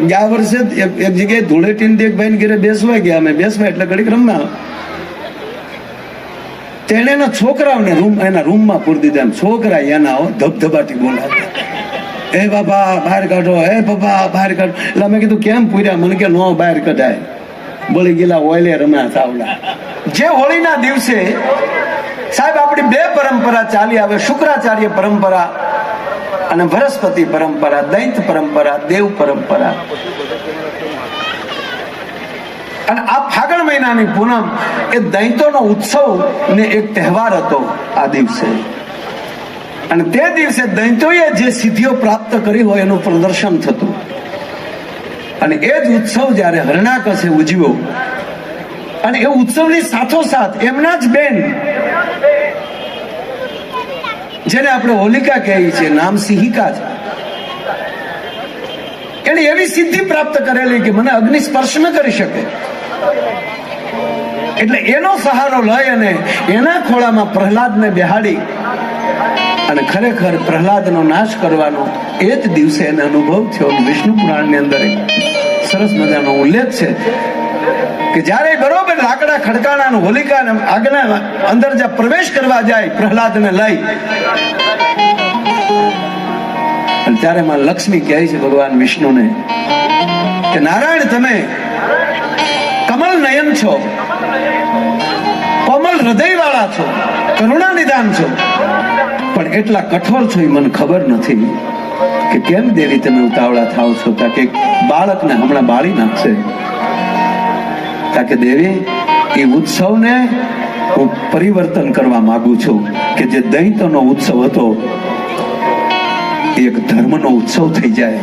ગયા વર્ષે એક જગ્યાએ ધૂળેટીને એક ભાઈ ઘરે બેસવા ગયા અમે. બેસવા એટલે ઘડીક રમવા તેણે એના છોકરાઓને રૂમ એના રૂમમાં પૂરી દીધા. છોકરા એના ધબધબાટી બોલાવતા એ બાબા, બહાર કાઢો. એ બાબા, બહાર કાઢો. એટલે અમે કીધું, કેમ પૂર્યા? મને કે નો બહાર કઢાય. બળી ગયેલા ઓઇલે રમ્યા ચાવડા જે હોળીના દિવસે સાહેબ, આપણી બે પરંપરા ચાલી આવે. શુક્રાચાર્ય પરંપરા અને વનસ્પતિ પરંપરા, દૈત પરંપરા, દેવ પરંપરા. અને આ ફાગણ મહિનાની પૂનમ એ દૈતોનો ઉત્સવ ને એક તહેવાર હતો આ દિવસે. અને તે દિવસે દૈતોએ જે સિદ્ધિઓ પ્રાપ્ત કરી હોય એનું પ્રદર્શન થતું. અને એ જ ઉત્સવ જ્યારે હરણાકસે ઉજવ્યો, અને એ ઉત્સવની સાથોસાથ એમના જ બેન જેને આપણે હોલિકા કહીએ છીએ, નામ સિહિકા છે. એને એવી સિદ્ધિ પ્રાપ્ત કરેલી કે મને અગ્નિ સ્પર્શ ન કરી શકે. એટલે એનો સહારો લઈ અને એના ખોળામાં પ્રહલાદને બેહાડી અને ખરેખર પ્રહલાદનો નાશ કરવાનો એ જ દિવસે એને અનુભવ થયો વિષ્ણુ પુરાણની અંદર સરસ મજાનો ઉલ્લેખ છે. કે જ્યારે બરોબર લાકડા ખડકાણા હોલિકા આગના અંદર જ્યાં પ્રવેશ કરવા જાય, પ્રહલાદને લઈ. ત્યારે માં લક્ષ્મી કહે છે, ભગવાન વિષ્ણુને, કે નારાયણ, તમે કમલ નયન છો. કોમલ હૃદય વાળા છો. કરુણા નિદાન છો. પણ એટલા કઠોર છો એ મને ખબર નથી કે કેમ દેવી તમે ઉતાવળા થાવ છો? કે બાળકને હમણાં બાળી નાખશે. કે દેવી, એ ઉત્સવને હું પરિવર્તન કરવા માંગુ છું કે જે દૈતનો ઉત્સવ હતો, એક ધર્મનો ઉત્સવ થઈ જાય.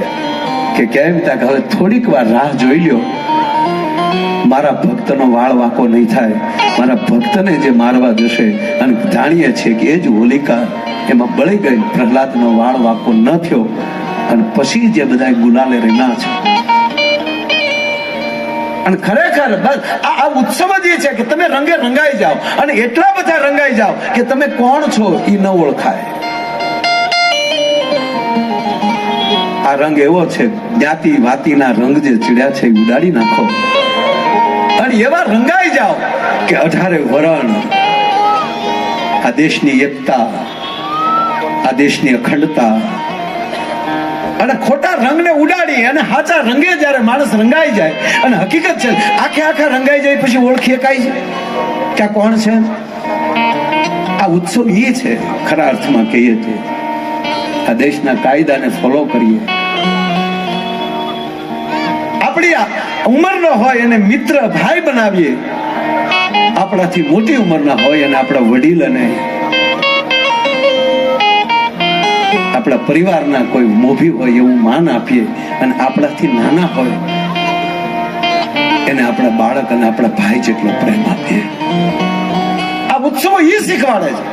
કે કેમ? તા હવે થોડીક વાર રાહ જોઈ લ્યો. મારા ભક્તનો વાળ વાંકો નહીં થાય. મારા ભક્તને જે મારવા જશે, અને જાણીએ છીએ કે એ જ હોલિકા, એમાં બળી ગઈ, પ્રહલાદનો વાળ વાંકો ન થયો. અને પછી જે બધા ગુલાલે રમ્યા છે અને ખરેખર બસ આ ઉત્સવ જ એ છે કે તમે રંગે રંગાઈ જાઓ. અને એટલા બધા રંગાઈ જાઓ કે તમે કોણ છો એ ન ઓળખાય. આ રંગ એવો છે, જ્ઞાતિ વાતિના રંગ જે ચીડ્યા છે ઉડાડી નાખો. અને એવા રંગાઈ જાઓ કે અઢારે વરણ આ દેશની એકતા, આ દેશની અખંડતા અને ખોટા રંગને ઉડાડી અને સાચા રંગે જ્યારે માણસ રંગાઈ જાય, અને હકીકત છે, આખે આખા રંગાઈ જાય પછી ઓળખી શકાય કે આ કોણ છે? આ ઉત્સવ એ છે, ખરા અર્થમાં કહીએ તો. આ દેશના કાયદાને ફોલો કરીએ. આપણી ઉંમરનો હોય એને મિત્ર ભાઈ બનાવીએ. આપણાથી મોટી ઉંમરના હોય અને આપણા વડીલ અને આપણા પરિવારના કોઈ મોભી હોય એવું માન આપીએ અને આપણાથી નાના હોય, એને આપણા બાળક અને આપણા ભાઈ જેટલો પ્રેમ આપીએ. આ ઉત્સવો એ શીખવાડે છે.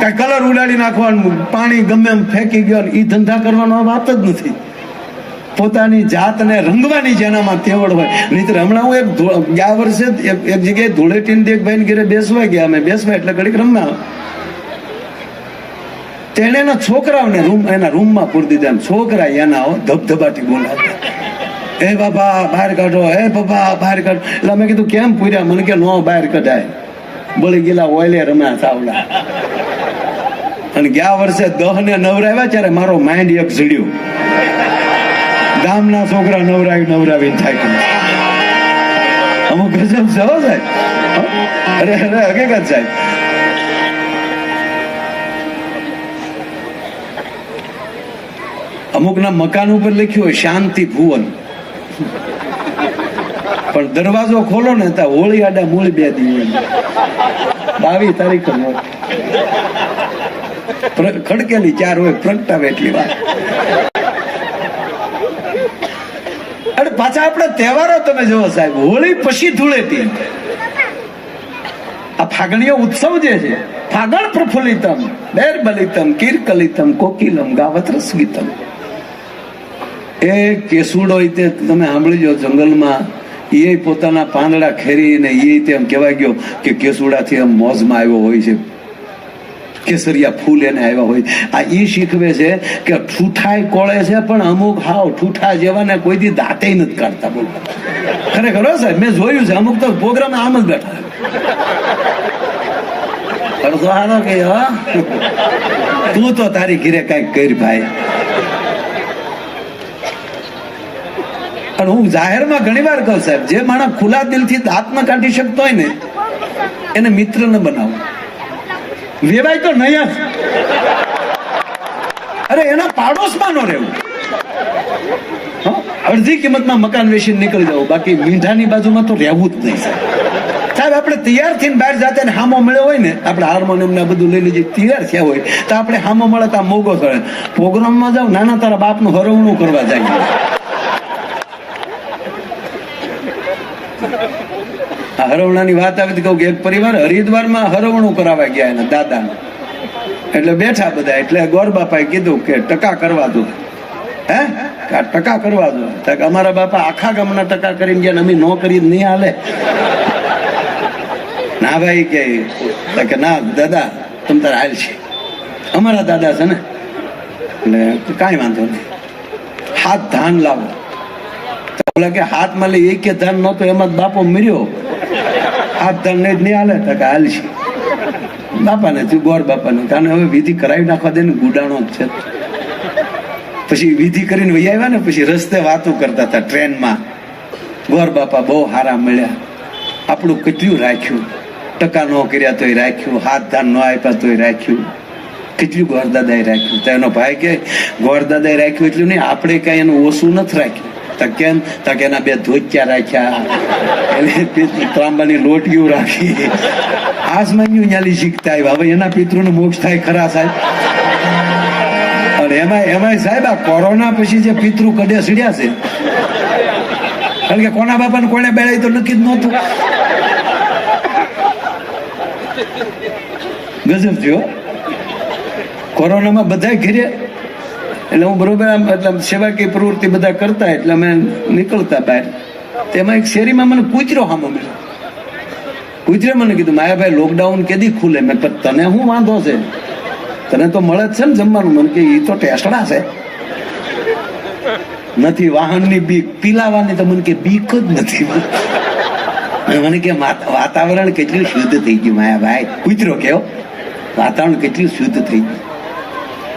કઈ કલર ઉડાડી નાખવાનું, પાણી ગમે એમ ફેંકી ગયો એ ધંધા કરવાનો વાત જ નથી. પોતાની જાતને રંગવાની જેનામાં તેવડ હોય. નહીતર હમણાં હું એક ગયા વર્ષે એક જગ્યાએ ધૂળેટીને એક ભાઈ ઘરે બેસવા ગયા. અમે બેસવા એટલે ઘડીક રમવા તેણે એના છોકરાઓને રૂમ એના રૂમમાં પૂરી દીધા છોકરા એના હો, ધબધબાટી બોલાવતા. એ બાબા બહાર કાઢો. એ બાબા બહાર કાઢો. એટલે અમે કીધું કેમ પૂર્યા? મને કે નો બહાર કઢાય. બળી ગયેલા ઓઇલે રમ્યા સાવલા. અને ગયા વર્ષે દહ ને નવરાવ્યા ત્યારે મારો માઇન્ડ એક ઝીડ્યો ગામના છોકરા નવરાવી નવરાવી થાય અમુક ગજબ છે હો સાહેબ. અરે અરે હકીકત સાહેબ. અમુકના મકાન ઉપર લખ્યું હોય, શાંતિ ભુવન. પણ દરવાજો ખોલો ને ત્યાં હોળી આડા મૂળ બે દિવસ બાવી તારીખ ખડકેલી ચાર હોય, પ્રગટાવે એટલી વાત અને પાછા આપણે તહેવારો તમે જુઓ સાહેબ, હોળી પછી ધૂળેટી. આ ફાગણીય ઉત્સવ જે છે, ફાગણ પ્રફુલ્લિતમ, બેરબલિતમ, કિરકલિતમ, કોકિલમ, ગાવત રસગીતમ. એ કેસુડો હોય તમે સાંભળી જો જંગલમાં, એ પોતાના પાંદડા ખેરીને એ તેમ કહેવાય ગયો કે કેસુડાથી એમ મોજમાં આવ્યો હોય છે. કેસરિયા ફૂલ એને આવ્યા હોય. આ એ શીખવે છે કે ઠૂઠાય કોળે છે પણ અમુક હાવ ઠૂઠા જેવાને કોઈ દી દાંતે નથી કાઢતા બોલ. ખરેખર સાહેબ, મેં જોયું છે, અમુક તો પ્રોગ્રામ આમ જ બેઠા અડધો હારો કે તું તો તારી ઘીરે કંઈક કર ભાઈ. પણ હું જાહેરમાં ઘણી વાર કહું, સાહેબ, જે માણસ ખુલ્લા દિલથી હાથમાં કાઢી શકતો હોય ને, એને મિત્ર ન બનાવો. વેવાય તો નહીં અરે, એના પાડોશમાં ન રહેવું? અડધી કિંમતમાં મકાન વેચીને નીકળી જવું બાકી મીંઢાની બાજુમાં તો રહેવું જ નહીં, સાહેબ. આપણે તૈયાર થઈને બહાર જાતે ને હામો મળ્યો હોય ને, આપણે હાર્મોનિયમ ને બધું લઈ લીધી તૈયાર થયા હોય, તો આપણે હામો મળે તો આ મોગો થયો પ્રોગ્રામમાં જાવ નાના તારા બાપનું હરવણું કરવા જાય હરવણાની વાત આવી કહું કે એક પરિવાર હરિદ્વારમાં હરવણું કરાવવા ગયા એના દાદાને. એટલે બેઠા બધા, એટલે ગોર બાપાએ કીધું કે ટકા કરવા દો. હે? કા ટકા કરવા દો. અમારા બાપા આખા ગામના ટકા કરીને ગયા અમે નો કરી નહીં હાલે. ના ભાઈ કે ના દાદા, તમ તારે હાલ છે. અમારા દાદા છે ને. એટલે કાંઈ વાંધો નહીં. હાથ ધાન લાવો. તો કે હાથમાં લઈ એક ધાન નહોતો, એમાં જ બાપો મર્યો. હાથ તણને જ નહીં હાલે તો કે હાલ બાપાને તું ગોર બાપાને કારણ હવે વિધિ કરાવી નાખવા દે ને ગુડાણો જ છે. પછી વિધિ કરીને વહી આવ્યા ને, પછી રસ્તે વાતો કરતા હતા ટ્રેનમાં. ગોર બાપા બહુ હારા મળ્યા. આપણું કેટલું રાખ્યું? ટકા ન કર્યા તોય રાખ્યું, હાથ ધાન ન આપ્યા તોય રાખ્યું. કેટલું ગોરદાદાએ રાખ્યું? તો એનો ભાઈ કે ગોરદાદાએ રાખ્યું એટલું નહીં, આપણે કાંઈ એનું ઓછું નથી રાખ્યું. તો કેમ તો એના બે ધોચ્યા રાખ્યા? એટલે ત્રાંબાની લોટીઓ રાખી. આસમાન્યું ન્યાલી શીખતા આવ્યા. હવે એના પિતૃનો મોક્ષ થાય ખરા સાહેબ? અને એમાં એમાંય સાહેબ આ કોરોના પછી જે પિતૃ કડે સીડ્યા છે. કારણ કે કોના બાપાને કોને બેડાય તો નક્કી જ નહોતું. ગજબ થયો. કોરોનામાં બધા ઘેરે એટલે હું બરોબર આમ, એટલે સેવા સેવાકીય પ્રવૃત્તિ બધા કરતા એટલે અમે નીકળતા બહાર. તેમાં એક શેરીમાં મને કૂચરો સામો મળ્યો. કૂચરે મને કીધું, માયાભાઈ લોકડાઉન કેદી ખુલે? મેં પણ તને શું વાંધો છે? તને તો મળે જ છે ને જમવાનું. મને કે એ તો ટેસડા છે. નથી, વાહનની બીક પીલાવાની તો મને કે બીક જ નથી. મને કે, વાત- વાતાવરણ કેટલું શુદ્ધ થઈ ગયું, માયાભાઈ. કૂતરો કેવો વાતાવરણ કેટલું શુદ્ધ થઈ ગયું.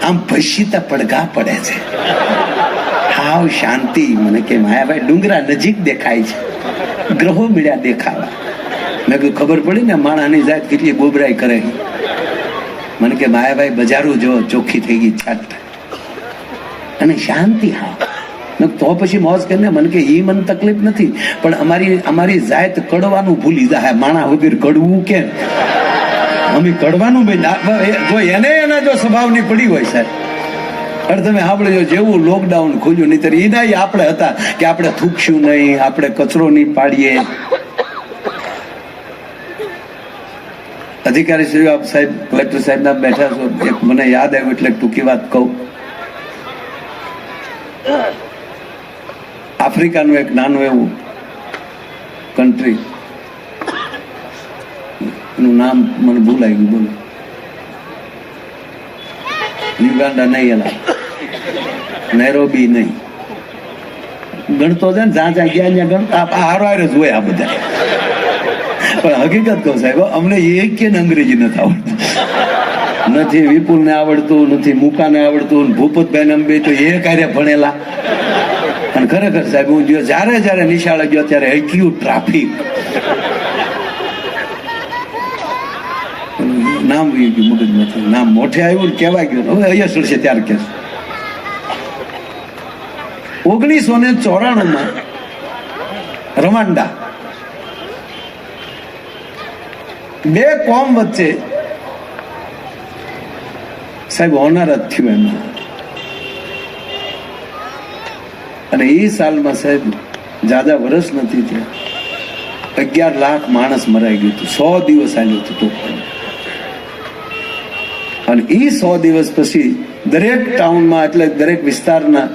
આમ ભસીતા પડઘા પડે છે. હાવ શાંતિ મને કે માયાભાઈ, ડુંગરા નજીક દેખાય છે. ગ્રહો મળ્યા દેખાવા. મેં કહ્યું ખબર પડી ને માણાની જાત કેટલી ગોબરાઈ કરે મને કે, માયાભાઈ, બજારો જો, ચોખ્ખી થઈ ગઈ, છાટ અને શાંતિ હા તો પછી મોજ કરીને મને કે, ઈ મને તકલીફ નથી, પણ અમારી અમારી જાત કડવાનું ભૂલી જાય. માણા વગર કડવું કેમ? અમે કડવાનું ભાઈ એના જો સ્વભાવની પડી હોય સાહેબ. અરે તમે સાંભળજો, જેવું લોકડાઉન ખુલ્યું નહીં એના આપણે હતા કે આપણે થૂકશું નહીં, આપણે કચરો નહીં પાડીએ. અધિકારી શ્રી આપ સાહેબ, કલેક્ટર સાહેબ ના બેઠા છો એક મને યાદ આવ્યું એટલે ટૂંકી વાત કહું. આફ્રિકાનું એક નાનું એવું કન્ટ્રી એનું નામ મને ભૂલાઈ ગયું, બોલો. યુગાન્ડા નહીં એલા નૈરોબી નહીં. ગણતો છે ને, જ્યાં જ્યાં ગયા, ત્યાં ગણતા હારો હારે જ હોય આ બધા. પણ હકીકત કહું સાહેબ અમને એક કે અંગ્રેજી નથી આવડતું. નથી વિપુલ ને આવડતું, નથી મુકા ને આવડતું ભૂપતભાઈ અંબે તો એ કાર્ય ભણેલા. અને ખરેખર સાહેબ, હું ગયો જ્યારે જ્યારે નિશાળે ગયો, ત્યારે હક્યું ટ્રાફિક નામ વી ગયું મગજમાંથી નામ મોઢે આવ્યું ને કહેવાય હવે અહીંયા છે ત્યારે કે ઓગણીસો ને ચોરાણું માં રવાંડા. બે કોમ વચ્ચે સાહેબ ઓનર જ થયું એમાં. અને એ સાલમાં સાહેબ જાદા વર્ષ નથી થયા. અગિયાર લાખ માણસ મરાઈ ગયું હતું. સો દિવસ આવ્યું હતું તોફાન અને એ સો દિવસ પછી દરેક ટાઉનમાં એટલે દરેક વિસ્તારના,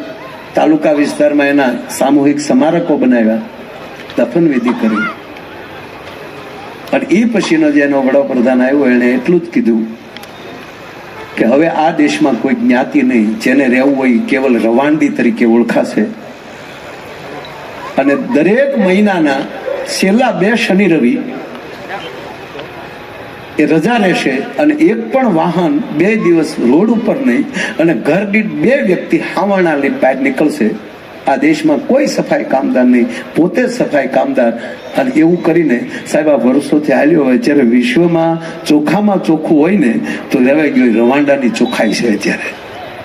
તાલુકા વિસ્તારમાં એના સામૂહિક સ્મારકો બનાવ્યા, દફન વિધિ કરી. અને એ પછીનો જેનો વડાપ્રધાન આવ્યો, એણે એટલું જ કીધું કે હવે આ દેશમાં કોઈ જ્ઞાતિ નહીં, જેને રહેવું હોય કેવલ રવાંડી તરીકે ઓળખાશે. અને દરેક મહિનાના છેલ્લા બે શનિ રવિ એ રજા રહેશે અને એક પણ વાહન બે દિવસ રોડ ઉપર નહીં અને ઘર દીઠ બે વ્યક્તિ હાવરણા લઈને નીકળશે. આ દેશમાં કોઈ સફાઈ કામદાર નહીં, પોતે સફાઈ કામદાર. અને એવું કરીને સાહેબ, આ વર્ષોથી હાલ્યો હોય, જ્યારે વિશ્વમાં ચોખામાં ચોખ્ખું હોય ને, તો રહેવાય ગયું રવાંડાની ચોખાઈ છે અત્યારે.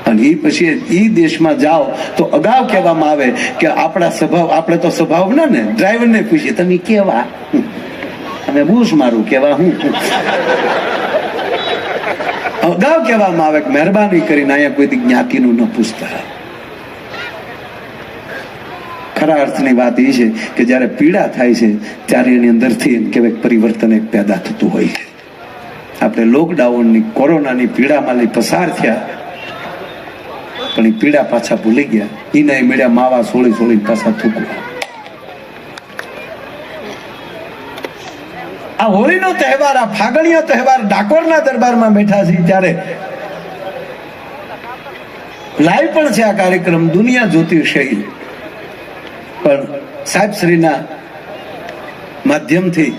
અને એ પછી એ દેશમાં જાઓ, તો અગાઉ કહેવામાં આવે કે આપણા સ્વભાવ, આપણે તો સ્વભાવ ના ને, ડ્રાઈવરને પૂછીએ, તમે કેવા? અમે બુશ મારું કેવા હું? અગાઉ કહેવામાં આવે કે મહેરબાની કરીને અહીંયા કોઈ જ્ઞાતિનું ન પૂછતા. ખરા અર્થની વાત એ છે કે જ્યારે પીડા થાય છે, ત્યારે એની અંદરથી એમ કહેવાય પરિવર્તન એક પેદા થતું હોય છે. આપણે લોકડાઉનની, કોરોનાની પીડામાંથી પસાર થયા, પણ એ પીડા પાછા ભૂલી ગયા. એને મેળ્યા, માવા સોળી સોળી પાછા થૂકવા. આ હોળીનો તહેવાર, આ ફાગણીયો તહેવાર ડાકોરના દરબારમાં બેઠા છે ત્યારે. લાઈવ પણ છે આ કાર્યક્રમ, દુનિયા જોતી શૈલી. પણ સાહેબ શ્રીના માધ્યમથી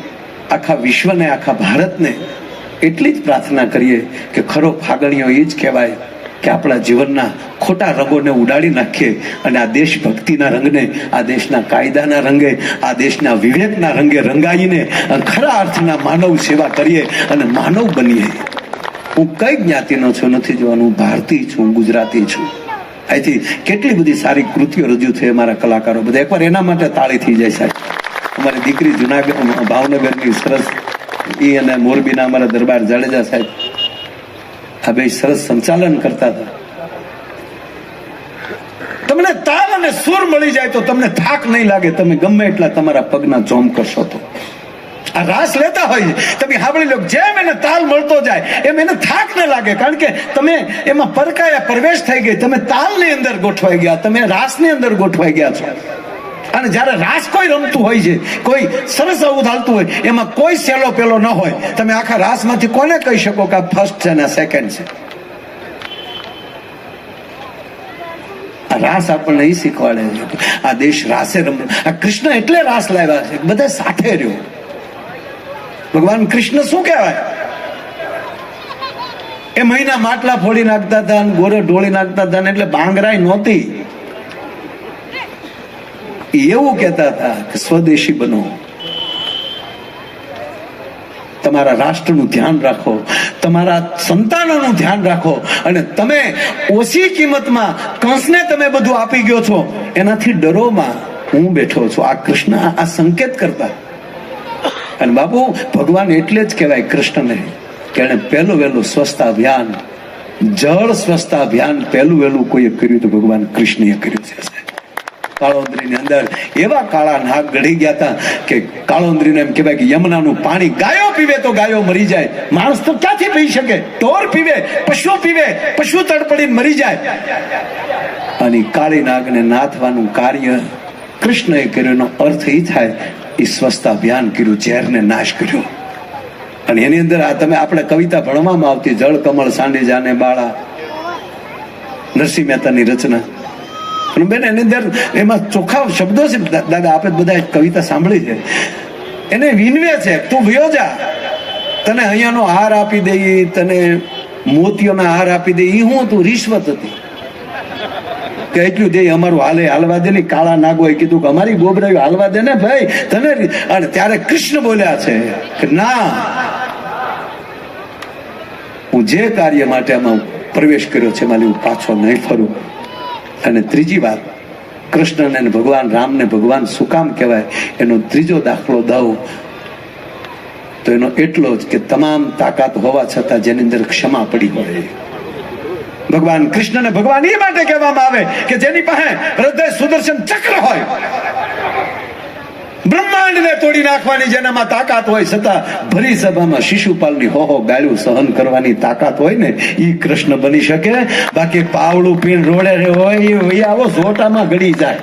આખા વિશ્વને, આખા ભારતને એટલી જ પ્રાર્થના કરીએ કે ખરો ફાગણીયો એ જ કહેવાય. કે આપણા જીવનના ખોટા રંગોને ઉડાડી નાખીએ અને આ દેશભક્તિના રંગને, આ દેશના કાયદાના રંગે, આ દેશના વિવેકના રંગે રંગાઈને ખરા અર્થના માનવ સેવા કરીએ અને માનવ બનીએ. હું કઈ જ્ઞાતિનો છું નથી જોવાનું, હું ભારતીય છું ગુજરાતી છું. અહીંથી કેટલી બધી સારી કૃતિઓ રજૂ થઈ અમારા કલાકારો બધા. એકવાર એના માટે તાળી થઈ જાય સાહેબ. અમારી દીકરી જુનાગઢ, ભાવનગરની સરસ એ અને મોરબીના અમારા દરબાર જાડેજા સાહેબ. આ બે સરસ સંચાલન કરતા હતા. તમને તાલ અને સુર મળી જાય તો તમને થાક નહીં લાગે, તમે ગમે એટલા તમારા પગના જોમ કરશો તો. આ રાસ લેતા હોય, તમે સાંભળી લો, જેમ એને તાલ મળતો જાય, એમ એને થાક ન લાગે, કારણ કે તમે એમાં પરકાયા, પ્રવેશ થઈ ગઈ, તમે તાલની અંદર ગોઠવાઈ ગયા, તમે રાસની અંદર ગોઠવાઈ ગયા છો. અને જ્યારે રાસ કોઈ રમતું હોય છે, કોઈ સરસ આવું ચાલતું હોય, એમાં કોઈ સેલો પેલો ન હોય, તમે આખા રાસમાંથી કોને કહી શકો કે ફર્સ્ટ છે ને સેકન્ડ છે? રાસ આપણને એ શીખવાડે આ દેશ રાસે રમ આ કૃષ્ણ એટલે રાસ લાવ્યા છે, બધા સાથે રહ્યો. ભગવાન કૃષ્ણ શું કહેવાય? એ મહિના માટલા ફોડી નાખતા હતા ગોરે ઢોળી નાખતા હતા એટલે બાંગરાય નહોતી. એવું કહેતા હતા કે સ્વદેશી બનો. તમારા રાષ્ટ્રનું ધ્યાન રાખો, તમારા સંતાનોનું ધ્યાન રાખો અને તમે ઓછી કિંમતમાં કંસને તમે બધું આપી ગયો છો. એનાથી ડરોમાં હું બેઠો છું. આ કૃષ્ણ આ સંકેત કરતા. અને બાપુ, ભગવાન એટલે જ કહેવાય કૃષ્ણને કે એણે પહેલું વહેલું સ્વચ્છતા અભિયાન, જળ સ્વચ્છતા અભિયાન પહેલું વહેલું કોઈએ કર્યું તો ભગવાન કૃષ્ણએ કર્યું છે. કાળોંદરીની અંદર. એવા કાળા નાગ ગળી ગયા હતા કે કાળોંદરીને એમ કહેવાય કે યમુનાનું પાણી ગાયો પીવે તો ગાયો મરી જાય. માણસ તો ક્યાંથી પી શકે? ઢોર પીવે, પશુ પીવે, પશુ તડપડીને મરી જાય. અને કાળી નાગને નાથવાનું કાર્ય કૃષ્ણએ કર્યું. એનો અર્થ એ થાય એ સ્વસ્થ અભિયાન કર્યું, ઝેરને નાશ કર્યો. અને એની અંદર આ તમે આપણે કવિતા ભણવામાં આવતી જળ, કમળ સાંડી જાને બાળા, નરસિંહ મહેતાની રચના. બેન, એની અંદર એમાં ચોખ્ખા શબ્દો છે. દાદા, આપણે બધા કવિતા સાંભળી છે. એને વિનવે છે, તું ગયો જા. તને અહીંયાનો હાર આપી દઈ તને મોતીઓના હાર આપી દે એ હું, તું રિશ્વત હતી. કે એટલું દે અમારું હાલે હાલવા દે ને કાળા નાગોએ કીધું કે અમારી ગોબરાયું હાલવા દે ને, ભાઈ, તને અને ત્યારે કૃષ્ણ બોલ્યા છે કે, ના. હું જે કાર્ય માટે આમાં પ્રવેશ કર્યો છે મારી હું પાછો નહીં ફરું. અને ત્રીજી વાત, કૃષ્ણને અને ભગવાન, રામને ભગવાન શું કામ કહેવાય? એનો ત્રીજો દાખલો દઉં તો એનો એટલો જ કે તમામ તાકાત હોવા છતાં જેની અંદર ક્ષમા પડી હોય. ભગવાન કૃષ્ણને ભગવાન એ માટે કહેવામાં આવે કે જેની પાસે હૃદય સુદર્શન ચક્ર હોય. બ્રહ્માંડને તોડી નાખવાની જેનામાં તાકાત હોય, છતાં ભરી સભામાં શિશુપાલની હોહો ગાળ્યું, સહન કરવાની તાકાત હોય ને એ કૃષ્ણ બની શકે. બાકી પાવડું પીણ રોડે હોય એ આવો ઝોટામાં ગળી જાય.